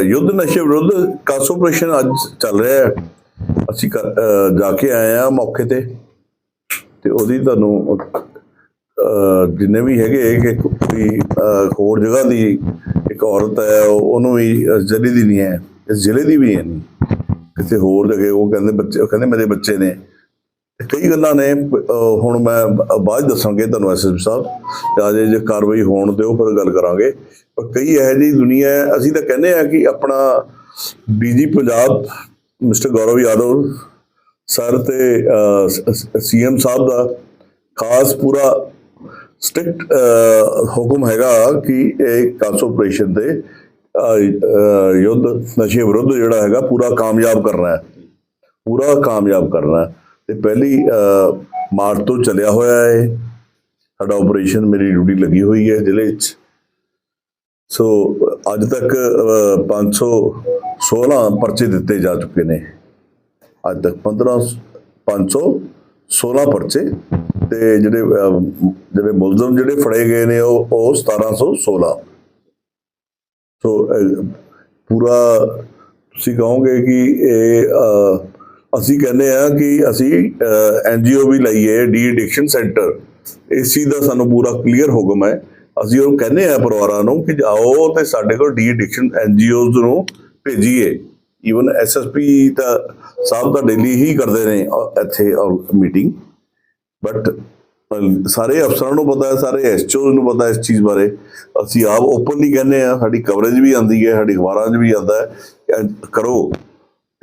ਯੁੱਧ ਨਸ਼ੇ ਵਿਰੁੱਧ ਕਾਸ ਆਪਰੇਸ਼ਨ ਅੱਜ ਚੱਲ ਰਿਹਾ ਹੈ। ਅਸੀਂ ਜਾ ਕੇ ਆਏ ਆ ਮੌਕੇ ਤੇ। ਤੇ ਉਹਦੀ ਤੁਹਾਨੂੰ, ਅਹ, ਜਿੰਨੇ ਵੀ ਹੈਗੇ ਕਿ ਕੋਈ ਅਹ, ਹੋਰ ਜਗ੍ਹਾ ਦੀ ਇੱਕ ਔਰਤ ਹੈ ਉਹਨੂੰ ਵੀ ਜ਼ਿਲ੍ਹੇ ਦੀ ਨਹੀਂ ਹੈ, ਇਸ ਜ਼ਿਲ੍ਹੇ ਦੀ ਵੀ ਹੈ ਨਹੀਂ। ਕਿਸੇ ਹੋਰ ਜਗ੍ਹਾ, ਉਹ ਕਹਿੰਦੇ ਬੱਚੇ, ਉਹ ਕਹਿੰਦੇ ਮੇਰੇ ਬੱਚੇ ਨੇ। ਕਈ ਗੱਲਾਂ ਨੇ ਹੁਣ ਮੈਂ ਬਾਅਦ ਦੱਸਾਂਗੇ ਤੁਹਾਨੂੰ ਐਸਐਸਪੀ ਸਾਹਿਬ, ਤੇ ਅਜੇ ਜੇ ਕਾਰਵਾਈ ਹੋਣ ਤੇ ਉਹ ਫਿਰ ਗੱਲ ਕਰਾਂਗੇ ਪਰ ਕਈ ਇਹੋ ਜਿਹੀ ਦੁਨੀਆ ਅਸੀਂ ਤਾਂ ਕਹਿੰਦੇ ਆ ਕਿ ਆਪਣਾ DG Punjab, mister Gaurav Yadav sir ਤੇ ਸੀਐਮ ਸਾਹਿਬ ਦਾ ਖਾਸ ਪੂਰਾ ਸਟ੍ਰਿਕਟ ਹੁਕਮ ਹੈਗਾ ਕਿ ਇਹ ਕਾਸੋਪਰੇਸ਼ਨ ਦੇ ਯੁੱਧ, ਨਸ਼ੇ ਵਿਰੁੱਧ ਜਿਹੜਾ ਹੈਗਾ ਪੂਰਾ ਕਾਮਯਾਬ ਕਰਨਾ ਹੈ ਪੂਰਾ ਕਾਮਯਾਬ ਕਰਨਾ ਹੈ। ਤੇ ਪਹਿਲੀ ਮਾਰਚ ਤੋਂ ਚੱਲਿਆ ਹੋਇਆ ਹੈ ਸਾਡਾ ਆਪਰੇਸ਼ਨ ਮੇਰੀ ਡਿਊਟੀ ਲੱਗੀ ਹੋਈ ਹੈ ਜ਼ਿਲ੍ਹੇ 'ਚ। ਸੋ ਅੱਜ ਤੱਕ ਅਹ, 516 ਪਰਚੇ ਦਿੱਤੇ ਜਾ ਚੁੱਕੇ ਨੇ। ਅੱਜ ਤੱਕ 15 516 ਪਰਚੇ ਤੇ ਜਿਹੜੇ ਜਿਹੜੇ ਮੁਲਜ਼ਮ ਜਿਹੜੇ ਫੜੇ ਗਏ ਨੇ ਉਹ ਉਹ 1716 ਸੋ ਪੂਰਾ ਤੁਸੀਂ ਕਹੋਗੇ ਕਿ ਇਹ ਅਸੀਂ ਕਹਿੰਦੇ ਆ ਕਿ ਅਸੀਂ ਐਨਜੀਓ ਵੀ ਲਈਏ ਡੀ ਐਡਿਕਸ਼ਨ ਸੈਂਟਰ। ਇਸ ਚੀਜ਼ ਦਾ ਸਾਨੂੰ ਪੂਰਾ ਕਲੀਅਰ ਹੁਕਮ ਹੈ। ਅਸੀਂ ਉਹ ਕਹਿੰਦੇ ਆ ਪਰਿਵਾਰਾਂ ਨੂੰ ਕਿ ਜਾਓ ਤੇ ਸਾਡੇ ਕੋਲ ਡੀ ਐਡਿਕਸ਼ਨ ਐਨਜੀਓਜ਼ ਨੂੰ ਭੇਜੀਏ। ਈਵਨ ਐਸਐਸਪੀ ਤਾਂ ਸਾਹਿਬ ਤਾਂ ਡੇਲੀ ਹੀ ਕਰਦੇ ਨੇ ਅਹ, ਇੱਥੇ ਮੀਟਿੰਗ ਬਟ ਸਾਰੇ ਅਫਸਰਾਂ ਨੂੰ ਪਤਾ ਹੈ ਸਾਰੇ ਐਸਚਓ ਨੂੰ ਪਤਾ ਇਸ ਚੀਜ਼ ਬਾਰੇ। ਅਸੀਂ ਆਪ ਓਪਨਲੀ ਕਹਿੰਦੇ ਆ ਸਾਡੀ ਕਵਰੇਜ ਵੀ ਆਉਂਦੀ ਹੈ ਸਾਡੀ ਅਖਬਾਰਾਂ 'ਚ ਵੀ ਆਉਂਦਾ ਹੈ। ਕਰੋ।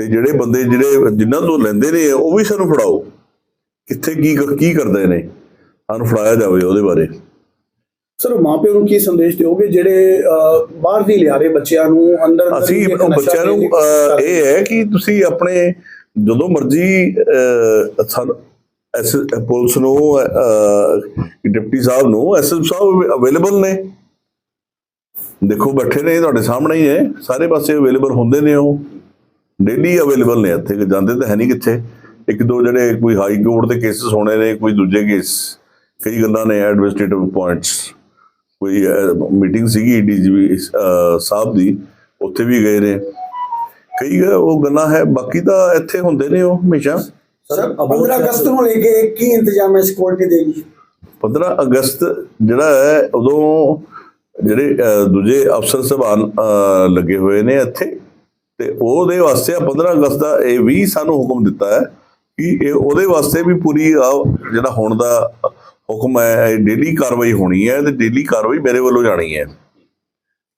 ਤੇ ਜਿਹੜੇ ਬੰਦੇ ਜਿਹੜੇ ਜਿਨ੍ਹਾਂ ਤੋਂ ਲੈਂਦੇ ਨੇ ਉਹ ਵੀ ਸਾਨੂੰ ਫੜਾਓ। ਕਿੱਥੇ ਕੀ ਕੀ ਕਰਦੇ ਨੇ? ਸਾਨੂੰ ਫੜਾਇਆ ਜਾਵੇ ਉਹਦੇ ਬਾਰੇ। ਸਰ ਮਾਪਿਆਂ ਨੂੰ ਕੀ ਸੰਦੇਸ਼ ਦਿਓਗੇ? ਜਿਹੜੇ ਬਾਹਰ ਦੀ ਲਿਆ ਰਹੇ ਬੱਚਿਆਂ ਨੂੰ ਅੰਦਰ ਅਸੀਂ ਬੱਚਿਆਂ ਨੂੰ ਇਹ ਹੈ ਕਿ ਤੁਸੀਂ ਆਪਣੇ ਜਦੋਂ ਮਰਜ਼ੀ ਐਸ ਪੁਲਿਸ ਨੂੰ ਡਿਪਟੀ ਸਾਹਿਬ ਨੂੰ ਐਸਐਸ ਸਾਹਿਬ ਅਵੇਲੇਬਲ ਨੇ। ਦੇਖੋ ਬੈਠੇ ਨੇ ਤੁਹਾਡੇ ਸਾਹਮਣੇ ਹੀ ਹੈ ਸਾਰੇ ਪਾਸੇ ਅਵੇਲੇਬਲ ਹੁੰਦੇ ਨੇ ਉਹ। ਡੇਲੀ ਅਵੇਲੇਬਲ ਨੇ ਇੱਥੇ ਜਾਂਦੇ ਤਾਂ ਹੈ ਨਹੀਂ ਕਿੱਥੇ। ਇੱਕ ਦੋ ਜਿਹੜੇ ਕੋਈ ਹਾਈ ਕੋਰਟ ਦੇ ਕੇਸਸ ਹੋਣੇ ਨੇ ਕੋਈ ਦੂਜੇ ਕੇਸ ਕਈ ਗੱਲਾਂ ਨੇ ਐਡਮਿਨਿਸਟ੍ਰੇਟਿਵ ਪੁਆਇੰਟਸ ਕੋਈ ਮੀਟਿੰਗ ਸੀਗੀ ਡੀਜੀਪੀ ਸਾਹਿਬ ਦੀ ਉੱਥੇ ਵੀ ਗਏ ਨੇ। ਕਈ ਉਹ ਗੱਲਾਂ ਹੈ ਬਾਕੀ ਤਾਂ ਇੱਥੇ ਹੁੰਦੇ ਨੇ ਉਹ ਹਮੇਸ਼ਾ। ਸਰ 15 ਅਗਸਤ ਨੂੰ ਲੈ ਕੇ ਕੀ ਇੰਤਜ਼ਾਮ ਹੈ ਸਿਕਿਉਰਿਟੀ ਦੇ ਜੀ 15 ਅਗਸਤ ਜਿਹੜਾ ਹੈ ਉਦੋਂ ਜਿਹੜੇ ਦੂਜੇ ਅਫਸਰ ਸਭਾਨ ਲੱਗੇ ਹੋਏ ਨੇ ਇੱਥੇ। ਤੇ ਉਹਦੇ ਵਾਸਤੇ ਆ 15 ਅਗਸਤ ਦਾ ਇਹ ਵੀ ਸਾਨੂੰ ਹੁਕਮ ਦਿੱਤਾ ਹੈ ਕਿ ਇਹ ਉਹਦੇ ਵਾਸਤੇ ਵੀ ਪੂਰੀ ਜਿਹੜਾ ਹੁਣ ਦਾ ਹੁਕਮ ਹੈ ਡੇਲੀ ਕਾਰਵਾਈ ਹੋਣੀ ਹੈ ਤੇ ਡੇਲੀ ਕਾਰਵਾਈ ਮੇਰੇ ਵੱਲੋਂ ਜਾਣੀ ਹੈ।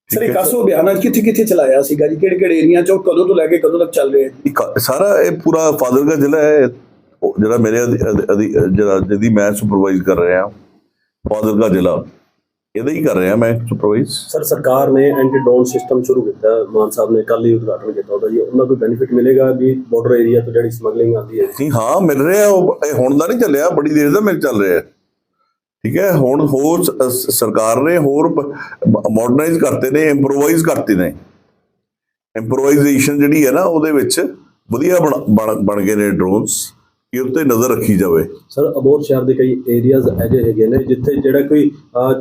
ਸਰ ਇਹ ਕਾਸੋ ਅਭਿਆਨ ਕਿੱਥੇ ਕਿੱਥੇ ਚਲਾਇਆ ਸੀਗਾ ਜੀ? ਕਿਹੜੇ ਕਿਹੜੇ ਏਰੀਆ ਚੋਂ ਕਦੋਂ ਤੋਂ ਲੈ ਕੇ ਕਦੋਂ ਤੱਕ ਚੱਲ ਰਿਹਾ ਹੈ ਸਾਰਾ ਇਹ ਪੂਰਾ ਫਾਜ਼ਿਲਕਾ ਜ਼ਿਲ੍ਹਾ ਹੈ। ਜਿਹੜਾ ਮੇਰੇ ਜਿਹੜਾ ਜਿਹਦੀ ਮੈਂ ਸੁਪਰਵਾਈਜ਼ ਕਰ ਰਿਹਾ ਫਾਜ਼ਿਲਕਾ ਜ਼ਿਲ੍ਹਾ। ਇਹਦਾ ਹੀ ਕਰ ਰਿਹਾ ਮੈਂ ਸੁਪਰਵਾਈਜ਼ ਸਰ ਸਰਕਾਰ ਨੇ ਐਂਟੀ ਡਰੋਨ ਸਿਸਟਮ ਸ਼ੁਰੂ ਕੀਤਾ। ਮਾਨ ਸਾਹਿਬ ਨੇ ਕੱਲ ਹੀ ਉਦਘਾਟਨ ਕੀਤਾ ਉਹਦਾ ਜੀ। ਉਹਨਾਂ ਕੋਈ ਬੈਨੀਫਿਟ ਮਿਲੇਗਾ ਵੀ ਬਾਰਡਰ ਏਰੀਆ ਤੋਂ ਜਿਹੜੀ ਸਮਗਲਿੰਗ ਆਉਂਦੀ ਹੈ? ਨਹੀਂ ਹਾਂ ਮਿਲ ਰਿਹਾ। ਉਹ ਇਹ ਹੁਣ ਦਾ ਨਹੀਂ ਚੱਲਿਆ। ਬੜੀ ਦੇਰ ਦਾ ਮਿਲ ਚੱਲ ਰਿਹਾ। ਠੀਕ ਹੈ? ਹੁਣ ਹੋਰ ਸਰਕਾਰ ਨੇ ਹੋਰ ਮਾਡਰਨਾਈਜ਼ ਕਰਤੇ ਨੇ ਇੰਪਰੋਵਾਈਜ਼ ਕਰਤੇ ਨੇ। ਇੰਪਰੋਵਾਈਜ਼ੇਸ਼ਨ ਜਿਹੜੀ ਹੈ ਨਾ ਉਹਦੇ ਵਿੱਚ ਵਧੀਆ ਬਣ ਗਏ ਨੇ ਡਰੋਨਸ ਕਿ ਉੱਤੇ ਨਜ਼ਰ ਰੱਖੀ ਜਾਵੇ। ਸਰ ਅਬੋਰ ਸ਼ਹਿਰ ਦੇ ਕਈ ਏਰੀਆਜ਼ ਅਜੇ ਹੈਗੇ ਨੇ ਜਿੱਥੇ ਜਿਹੜਾ ਕੋਈ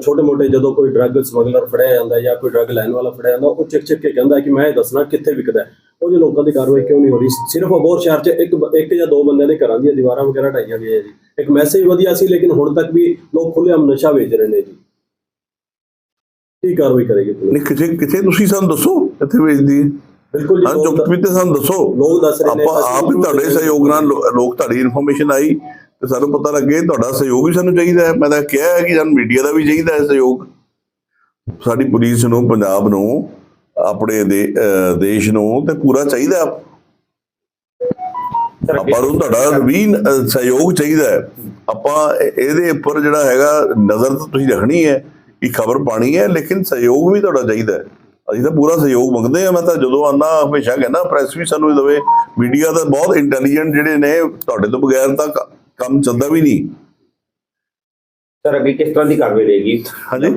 ਛੋਟੇ ਮੋਟੇ ਜਦੋਂ ਕੋਈ ਡਰੱਗ ਸਮਗਲਰ ਫੜਿਆ ਜਾਂਦਾ ਜਾਂ ਕੋਈ ਡਰੱਗ ਲੈਣ ਵਾਲਾ ਫੜਿਆ ਜਾਂਦਾ ਉਹ ਚਿਕ ਚਿਕ ਕੇ ਕਹਿੰਦਾ ਕਿ ਮੈਂ ਇਹ ਦੱਸਣਾ ਕਿੱਥੇ ਵਿਕਦਾ। ਉਹ ਜੋ ਲੋਕਾਂ ਦੀ ਕਾਰਵਾਈ ਕਿਉਂ ਨਹੀਂ ਹੋ ਰਹੀ? ਸਿਰਫ ਅਬੋਰ ਸ਼ਹਿਰ 'ਚ ਇੱਕ ਇੱਕ ਜਾਂ ਦੋ ਬੰਦਿਆਂ ਦੇ ਘਰਾਂ ਦੀਆਂ ਦੀਵਾਰਾਂ ਵਗੈਰਾ ਢਾਈਆਂ ਗਈਆਂ ਜੀ। ਇੱਕ ਮੈਸੇਜ ਵਧੀਆ ਸੀ ਲੇਕਿਨ ਹੁਣ ਤੱਕ ਵੀ ਲੋਕ ਖੁੱਲ੍ਹੇਆਮ ਨਸ਼ਾ ਵੇਚ ਰਹੇ ਨੇ ਜੀ। ਕੀ ਕਾਰਵਾਈ ਕਰੇਗੀ ਪੁਲਿਸ? ਨਹੀਂ ਕਿਥੇ ਕਿਥੇ ਤੁਸੀਂ ਸਾਨੂੰ ਦੱਸੋ ਇੱਥੇ ਵੇਚਦੀ ਹੈ। ਬਿਲਕੁਲ ਹਾਂ ਲੋਕ ਚੁੱਪ ਵੀ ਤੇ ਸਾਨੂੰ ਦੱਸੋ। ਲੋਕ ਦੱਸ ਰਹੇ ਨੇ ਆਪਾਂ ਆਪ ਹੀ ਤੁਹਾਡੇ ਸਹਿਯੋਗ ਨਾਲ ਲੋਕ ਤੁਹਾਡੀ ਇਨਫੋਰਮੇਸ਼ਨ ਆਈ ਤੇ ਸਾਨੂੰ ਪਤਾ ਲੱਗੇ ਤੁਹਾਡਾ ਸਹਿਯੋਗ ਵੀ ਸਾਨੂੰ ਚਾਹੀਦਾ ਹੈ। ਮੈਂ ਤਾਂ ਕਿਹਾ ਹੈ ਕਿ ਸਾਨੂੰ ਮੀਡੀਆ ਦਾ ਵੀ ਚਾਹੀਦਾ ਹੈ ਸਹਿਯੋਗ। ਸਾਡੀ ਪੁਲਿਸ ਨੂੰ ਪੰਜਾਬ ਨੂੰ ਆਪਣੇ ਦੇਸ਼ ਨੂੰ ਤੇ ਪੂਰਾ ਚਾਹੀਦਾ। ਆਪਾਂ ਨੂੰ ਤੁਹਾਡਾ ਵੀ ਸਹਿਯੋਗ ਚਾਹੀਦਾ ਹੈ। ਆਪਾਂ ਇਹ- ਇਹਦੇ ਉੱਪਰ ਜਿਹੜਾ ਹੈਗਾ ਨਜ਼ਰ ਤਾਂ ਤੁਸੀਂ ਰੱਖਣੀ ਹੈ ਕਿ ਖਬਰ ਪਾਣੀ ਹੈ ਲੇਕਿਨ ਸਹਿਯੋਗ ਵੀ ਤੁਹਾਡਾ ਚਾਹੀਦਾ ਹੈ। ਅਸੀਂ ਤਾਂ ਪੂਰਾ ਸਹਿਯੋਗ ਮੰਗਦੇ ਆ ਮੈਂ ਤਾਂ ਜਦੋਂ ਆਨਾ ਹਮੇਸ਼ਾ ਕਹਿੰਦਾ ਪ੍ਰੈਸ ਵੀ ਸਾਨੂੰ ਦੇਵੇ। ਮੀਡੀਆ ਦਾ ਬਹੁਤ ਇੰਟੈਲੀਜੈਂਟ ਜਿਹੜੇ ਨੇ ਤੁਹਾਡੇ ਤੋਂ ਬਗੈਰ ਤਾਂ ਕੰਮ ਚੱਲਦਾ ਵੀ ਨਹੀਂ। ਸਰ ਅੱਗੇ ਕਿਸ ਤਰ੍ਹਾਂ ਦੀ ਕਾਰਵਾਈ ਰਹੇਗੀ? ਹਾਂਜੀ।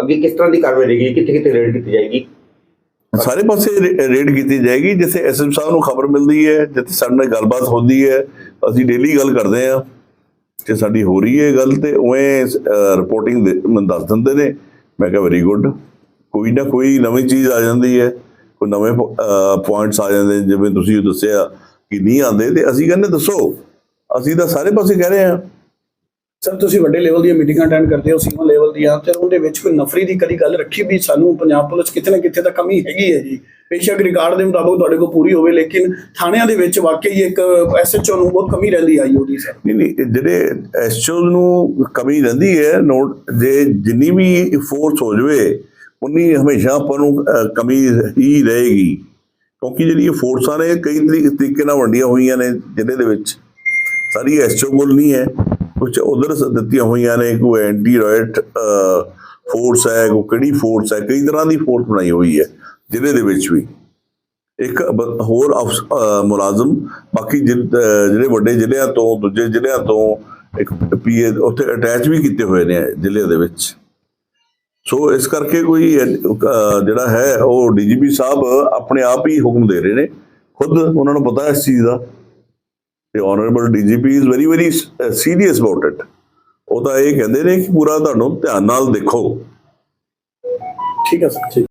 ਅੱਗੇ ਕਿਸ ਤਰ੍ਹਾਂ ਦੀ ਕਾਰਵਾਈ ਰਹੇਗੀ? ਕਿੱਥੇ ਕਿੱਥੇ ਰੇਡ ਕੀਤੀ ਜਾਏਗੀ? ਸਾਰੇ ਪਾਸੇ ਰੇਡ ਕੀਤੀ ਜਾਏਗੀ ਜਿੱਥੇ ਐਸਐਮ ਸਾਹਿਬ ਨੂੰ ਖਬਰ ਮਿਲਦੀ ਹੈ ਜਿੱਥੇ ਸਾਡੇ ਨਾਲ ਗੱਲਬਾਤ ਹੁੰਦੀ ਹੈ। ਅਸੀਂ ਡੇਲੀ ਗੱਲ ਕਰਦੇ ਆ ਕਿ ਸਾਡੀ ਹੋ ਰਹੀ ਹੈ ਗੱਲ ਤੇ ਉਵੇਂ ਰਿਪੋਰਟਿੰਗ ਮੈਨੂੰ ਦੱਸ ਦਿੰਦੇ ਨੇ। ਮੈਂ ਕਿਹਾ ਵੈਰੀ ਗੁੱਡ ਕੋਈ ਨਾ ਕੋਈ ਨਵੀਂ ਚੀਜ਼ ਆ ਜਾਂਦੀ ਹੈ ਕੋਈ ਨਵੇਂ ਪੁਆਇੰਟਸ ਆ ਜਾਂਦੇ ਜਿਵੇਂ ਤੁਸੀਂ ਦੱਸਿਆ ਕਿ ਨਹੀਂ ਆਉਂਦੇ ਤੇ ਅਸੀਂ ਕਹਿੰਦੇ ਦੱਸੋ ਅਸੀਂ ਤਾਂ ਸਾਰੇ ਪਾਸੇ ਕਹਿ ਰਹੇ ਹਾਂ। ਸਰ ਤੁਸੀਂ ਵੱਡੇ ਲੈਵਲ ਦੀਆਂ ਮੀਟਿੰਗਾਂ ਅਟੈਂਡ ਕਰਦੇ ਹੋ ਸੀਮਾ ਲੈਵਲ ਦੀਆਂ ਤੇ ਉਹਦੇ ਵਿੱਚ ਕੋਈ ਨਫਰੀ ਦੀ ਕਦੀ ਗੱਲ ਰੱਖੀ ਵੀ ਸਾਨੂੰ ਪੰਜਾਬ ਪੁਲਿਸ ਕਿਤੇ ਨਾ ਕਿਤੇ ਤਾਂ ਕਮੀ ਹੈਗੀ ਹੈ ਜੀ। ਬੇਸ਼ੱਕ ਰਿਕਾਰਡ ਦੇ ਮੁਤਾਬਕ ਤੁਹਾਡੇ ਕੋਲ ਪੂਰੀ ਹੋਵੇ ਲੇਕਿਨ ਥਾਣਿਆਂ ਦੇ ਵਿੱਚ ਵਾਕਈ ਇੱਕ ਐਸਐਚਓ ਨੂੰ ਬਹੁਤ ਕਮੀ ਰਹਿੰਦੀ ਆਈ ਉਹਦੀ ਸਰ। ਨਹੀਂ ਨਹੀਂ ਜਿਹੜੇ ਐਸਚਓ ਨੂੰ ਕਮੀ ਰਹਿੰਦੀ ਹੈ ਨੋਟ ਜੇ ਜਿੰਨੀ ਵੀ ਫੋਰਸ ਹੋ ਜਾਵੇ ਉਨੀ ਹਮੇਸ਼ਾ ਆਪਾਂ ਨੂੰ ਕਮੀ ਹੀ ਰਹੇਗੀ। ਕਿਉਂਕਿ ਜਿਹੜੀ ਇਹ ਫੋਰਸਾਂ ਨੇ, ਕਈ ਤਰੀ- ਤਰੀਕੇ ਨਾਲ ਵੰਡੀਆਂ ਹੋਈਆਂ ਨੇ ਜ਼ਿਲ੍ਹੇ ਦੇ ਵਿੱਚ। ਸਾਰੀ ਐਸਚਓ ਕੋਲ ਨਹੀਂ ਹੈ ਕੁਝ ਉਧਰ ਦਿੱਤੀਆਂ ਹੋਈਆਂ ਨੇ, ਕੋਈ ਐਂਟੀ ਰਾਇਟ ਫੋਰਸ ਹੈ, ਕੋਈ ਕਿਹੜੀ ਫੋਰਸ ਹੈ, ਕਈ ਤਰ੍ਹਾਂ ਦੀ ਫੋਰਸ ਬਣਾਈ ਹੋਈ ਹੈ, ਜ਼ਿਲ੍ਹੇ ਦੇ ਵਿੱਚ ਵੀ। ਇੱਕ ਬ- ਹੋਰ ਅਫਸ- ਮੁਲਾਜ਼ਮ, ਬਾਕੀ ਜਿ- ਜਿਹੜੇ ਵੱਡੇ ਜ਼ਿਲ੍ਹਿਆਂ ਤੋਂ, ਦੂਜੇ ਜ਼ਿਲ੍ਹਿਆਂ ਤੋਂ, ਇੱਕ ਪੀਏ, ਉੱਥੇ ਅਟੈਚ ਵੀ ਕੀਤੇ ਹੋਏ ਨੇ ਜ਼ਿਲ੍ਹੇ ਦੇ ਵਿੱਚ। ਸੋ ਇਸ ਕਰਕੇ ਕੋਈ ਜਿਹੜਾ ਹੈ, ਉਹ ਡੀਜੀਪੀ ਸਾਹਿਬ ਆਪਣੇ ਆਪ ਹੀ ਹੁਕਮ ਦੇ ਰਹੇ ਨੇ। ਖੁਦ ਉਹਨਾਂ ਨੂੰ ਪਤਾ ਇਸ ਚੀਜ਼ ਦਾ। ਤੇ honourable DGP is very very serious about it ਉਹ ਤਾਂ ਇਹ ਕਹਿੰਦੇ ਨੇ ਕਿ ਪੂਰਾ ਤੁਹਾਨੂੰ ਧਿਆਨ ਨਾਲ ਦੇਖੋ। ਠੀਕ ਹੈ ਸਰ